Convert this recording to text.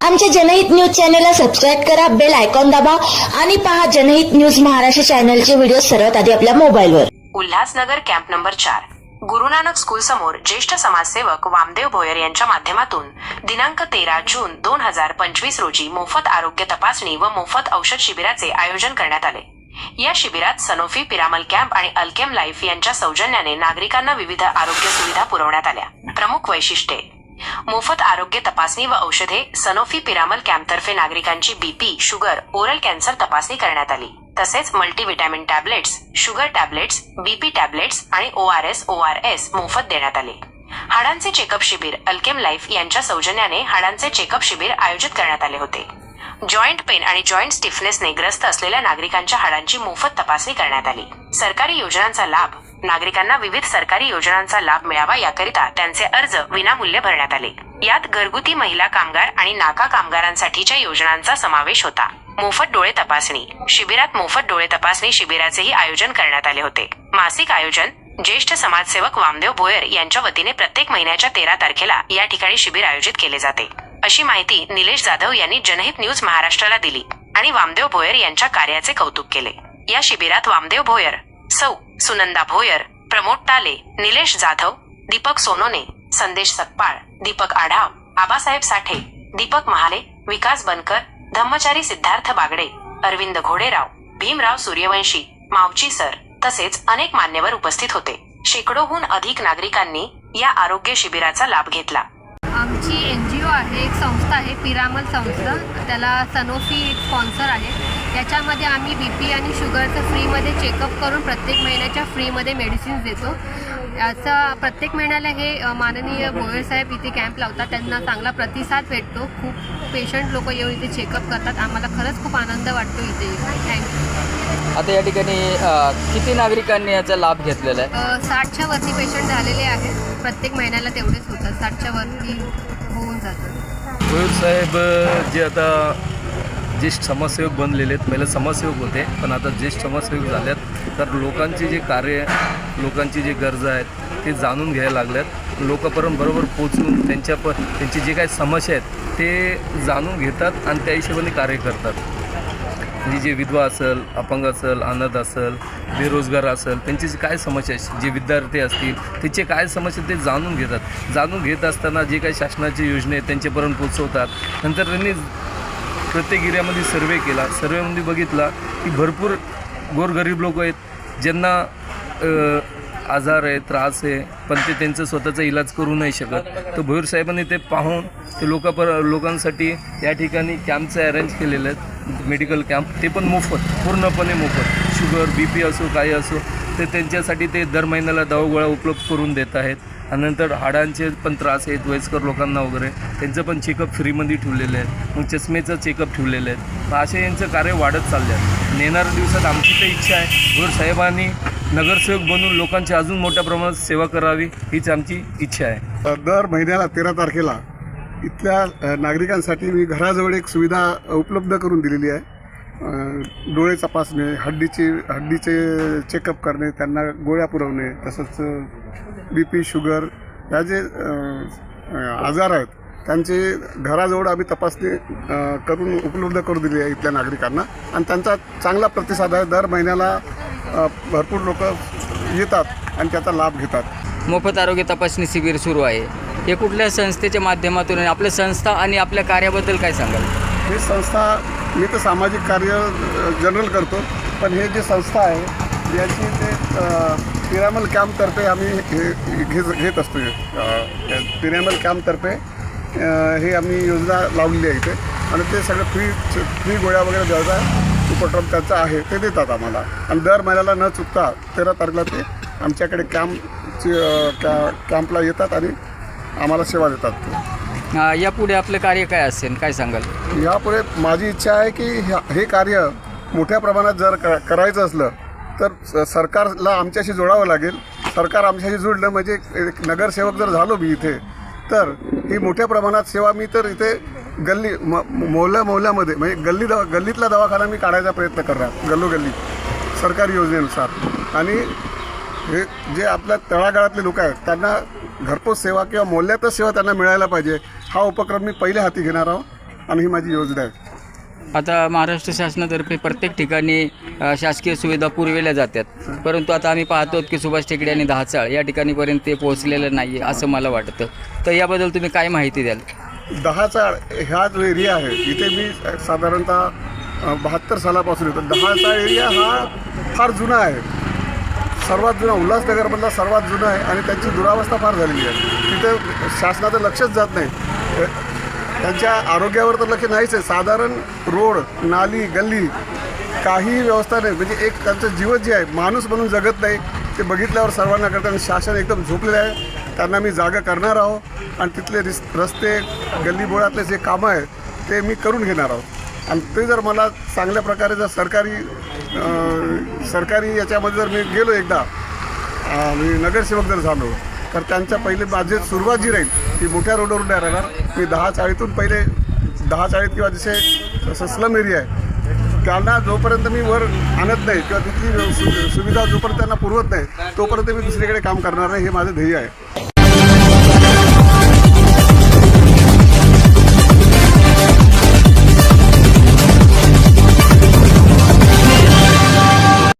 आमच्या जनहित न्यूज चॅनलला सबस्क्राईब करा बेल आयकॉन दाबा आणि पहा जनहित न्यूज महाराष्ट्र चॅनलचे व्हिडिओ सर्वात आधी आपल्या मोबाईलवर. उल्हासनगर कॅम्प नंबर चार. गुरुनानक स्कूल समोर ज्येष्ठ समाजसेवक वामदेव भोयर यांच्या माध्यमातून दिनांक तेरा जून दोन हजार पंचवीस रोजी मोफत आरोग्य तपासणी व मोफत औषध शिबिराचे आयोजन करण्यात आले. या शिबिरात सनोफी पिरामल कॅम्प आणि अल्केम लाईफ यांच्या सौजन्याने नागरिकांना विविध आरोग्य सुविधा पुरवण्यात आल्या. प्रमुख वैशिष्ट्ये. मोफत आरोग्य तपासणी व औषधे सनोफी पिरामल कॅम्पतर्फे नागरिकांची बीपी शुगर ओरल कॅन्सर तपासणी करण्यात आली. तसेच multivitamin tablets sugar tablets BP tablets आणि O R S O R S मोफत देण्यात आले. हाडांचे चेकअप शिबिर अल्केम लाईफ यांच्या सौजन्याने हाडांचे चेकअप शिबिर आयोजित करण्यात आले होते. जॉईंट पेन आणि जॉईंट स्टिफनेसने ग्रस्त असलेल्या नागरिकांच्या हाडांची मोफत तपासणी करण्यात आली. सरकारी योजनांचा लाभ नागरिकांना विविध सरकारी योजनांचा लाभ मिळावा याकरिता त्यांचे अर्ज विनामूल्य भरण्यात आले. यात घरगुती महिला कामगार आणि नाका कामगारांसाठीच्या योजनांचा समावेश होता. मोफत डोळे तपासणी. शिबिरात मोफत डोळे तपासणी शिबिराचेही आयोजन करण्यात आले होते. मासिक आयोजन ज्येष्ठ समाजसेवक वामदेव भोयर यांच्या वतीने प्रत्येक महिन्याच्या तेरा तारखेला या ठिकाणी शिबिर आयोजित केले जाते. अशी माहिती निलेश जाधव यांनी जनहित न्यूज महाराष्ट्राला दिली आणि वामदेव भोयर यांच्या कार्याचे कौतुक केले. या शिबिरात वामदेव भोयर सौ सुनंदा भोयर प्रमोद टाले निलेश जाधव दीपक सोनोने संदेश सकपाळ दीपक आढाव आबासाहेब साठे दीपक महाले विकास बनकर धम्मचारी सिद्धार्थ बागडे अरविंद घोडेराव भीमराव सूर्यवंशी मावची सर तसेच अनेक मान्यवर उपस्थित होते. शेकडोहून अधिक नागरिकांनी या आरोग्य शिबिराचा लाभ घेतला. आमची एन जी ओ आहे एक संस्था आहे पिरामल संस्था. त्याला सनोफी एक स्पॉन्सर आहे. त्याच्यामध्ये आम्ही बी पी आणि शुगरचं फ्रीमध्ये चेकअप करून प्रत्येक महिन्याच्या फ्रीमध्ये मेडिसिन्स देतो. याचा प्रत्येक महिन्याला हे माननीय भोयर साहेब इथे कॅम्प लावतात. त्यांना चांगला प्रतिसाद भेटतो. खूप पेशंट लोक येऊन इथे चेकअप करतात. आम्हाला खरंच खूप आनंद वाटतो इथे. थँक्यू आता या ठिकाणी किती नागरिकांनी याचा लाभ घेतलेला आहे? साठच्या वरती पेशंट झालेले आहेत. प्रत्येक महिन्याला तेवढेच होतात. साठच्या वरती होऊन जातात भोयर साहेब जे आता ज्येष्ठ समाजसेवक बनलेले आहेत. पहिले समाजसेवक होते पण आता ज्येष्ठ समाजसेवक झाल्यात तर लोकांचे जे कार्य लोकांची जे गरजा आहेत ते जाणून घ्यायला लागल्यात लोकांपर्यंत बरोबर पोचून त्यांच्या प त्यांची जे काही समस्या आहेत ते जाणून घेतात आणि त्या हिशोबाने कार्य करतात. म्हणजे जे विधवा असेल अपंग असेल अनाथ असेल बेरोजगार असेल त्यांची जी काय समस्या जे विद्यार्थी असतील त्याचे काय समस्या ते जाणून घेतात. जाणून घेत असताना जे काही शासनाची योजना आहेत त्यांच्यापर्यंत पोचवतात नंतर त्यांनी प्रत्येक एरियामध्ये सर्वे केला. सर्वेमध्ये बघितला की भरपूर गोरगरीब लोक आहेत ज्यांना आजार आहे त्रास आहे पण ते त्यांचं स्वतःचा इलाज करू नाही शकत. तर भोईर साहेबांनी ते पाहून ते लोकांपर लोकांसाठी या ठिकाणी कॅम्पचं अरेंज केलेलं आहेत. मेडिकल कॅम्प ते पण मोफत पूर्णपणे मोफत. शुगर बी पी असो काही असो ते त्यांच्यासाठी ते दर महिन्याला दवागोळ्या उपलब्ध करून देत आहेत. आणि नंतर हाडांचे पण त्रास आहेत वयस्कर लोकांना वगैरे. त्यांचं पण चेकअप फ्रीमध्ये ठेवलेलं आहे मग चष्मेचं चेकअप ठेवलेलं आहे असे यांचं कार्य वाढत चाललं आहे. नेणाऱ्या येणाऱ्या दिवसात आमची तर इच्छा आहे. भोर साहेबांनी नगरसेवक बनून लोकांची अजून मोठ्या प्रमाणात सेवा करावी हीच आमची इच्छा आहे. दर महिन्याला तेरा तारखेला इथल्या नागरिकांसाठी मी घराजवळ एक सुविधा उपलब्ध करून दिलेली आहे. डोळे तपासणे हड्डीचे हड्डीचे चेकअप करणे त्यांना गोळ्या पुरवणे तसंच बी पी शुगर ह्या जे आजार आहेत त्यांचे घराजवळ आम्ही तपासणी करून उपलब्ध करून दिली आहे इथल्या नागरिकांना. आणि त्यांचा चांगला प्रतिसाद आहे. दर महिन्याला भरपूर लोक येतात आणि त्याचा लाभ घेतात. मोफत आरोग्य तपासणी शिबिर सुरू आहे. हे कुठल्या संस्थेच्या माध्यमातून? आपल्या संस्था आणि आपल्या कार्याबद्दल काय सांगाल? ही संस्था मी तर सामाजिक कार्य जनरल करतो पण हे जे संस्था आहे याची ते पिरामल कॅम्पतर्फे आम्ही हे घेत घेत असतो पिरॅमल पिरामल कॅम्पतर्फे हे आम्ही योजना लावलेली आहे इथे. आणि ते सगळं फ्री फ्री गोळ्या वगैरे द्यायचा उपक्रम त्यांचा आहे ते देतात आम्हाला. आणि दर महिन्याला न चुकता तेरा तारखेला ते आमच्याकडे कॅम्पची कॅ कॅम्पला येतात आणि आम्हाला सेवा देतात. ते अ, यापुढे आपलं कार्य काय असेल? काय सांगाल? यापुढे माझी इच्छा आहे की ह्या- हे कार्य मोठ्या प्रमाणात जर क करायचं असलं तर स- सरकारला आमच्याशी जोडावं लागेल. सरकार आमच्याशी जुळलं म्हणजे एक नगरसेवक जर झालो मी इथे तर ही मोठ्या प्रमाणात सेवा मी तर इथे गल्ली म मोहल्ल्या मोहल्ल्यामध्ये म्हणजे गल्ली दवा गल्लीतला दवाखाना मी काढायचा प्रयत्न करणार गल्लोगल्ली सरकारी योजनेनुसार. आणि हे जे आपल्या तळागाळातले लोक आहेत त्यांना घरपोच सेवा किंवा मोहल्ल्यातच सेवा त्यांना मिळायला पाहिजे हा उपक्रम मी पहिले हाती घेणार आहोत आणि ही माझी योजना आहे. आता महाराष्ट्र शासनातर्फे प्रत्येक ठिकाणी शासकीय सुविधा पुरविल्या जातात. परंतु आता आम्ही पाहतो की सुभाष टेकडे आणि दहाचाळ या ठिकाणीपर्यंत ते पोहोचलेलं नाही आहे असं मला वाटतं. तर याबद्दल तुम्ही काय माहिती द्याल? दहाचा ह्या जो एरिया आहे इथे मी साधारणतः बहात्तर सालापासून येतो. दहाचा एरिया हा फार जुना आहे. सर्वात जुना उल्हासनगरमधला सर्वात जुना आहे आणि त्यांची दुरावस्था फार झालेली आहे. तिथे शासनाचं लक्षच जात नाही. त्यांच्या आरोग्यावर तर लक्ष नाहीच आहे. साधारण रोड नाली गल्ली काही व्यवस्था नाही. म्हणजे एक त्यांचं जीवन जे आहे माणूस म्हणून जगत नाही ते बघितल्यावर सर्वांना करताना शासन एकदम झोपलेलं आहे. त्यांना मी जागा करणार आहो आणि तिथले रिस रस्ते गल्लीबोळातले जे कामं आहेत ते मी करून घेणार आहोत आणि ते जर मला चांगल्या प्रकारे जर सरकारी सरकारी याच्यामध्ये जर मी गेलो एकदा मी नगरसेवक जर झालो तर त्यांच्या पहिले माझी सुरुवात जी राहील ती मोठ्या रोडवरून नाही राहणार. मी दहा चाळीतून पहिले दहा चाळीत किंवा जसे जसं स्लम एरिया आहे त्यांना जोपर्यंत मी वर आणत नाही किंवा तिथली सु- सुविधा जोपर्यंत त्यांना पुरवत नाही तोपर्यंत मी दुसरीकडे काम करणार नाही हे माझं ध्येय आहे.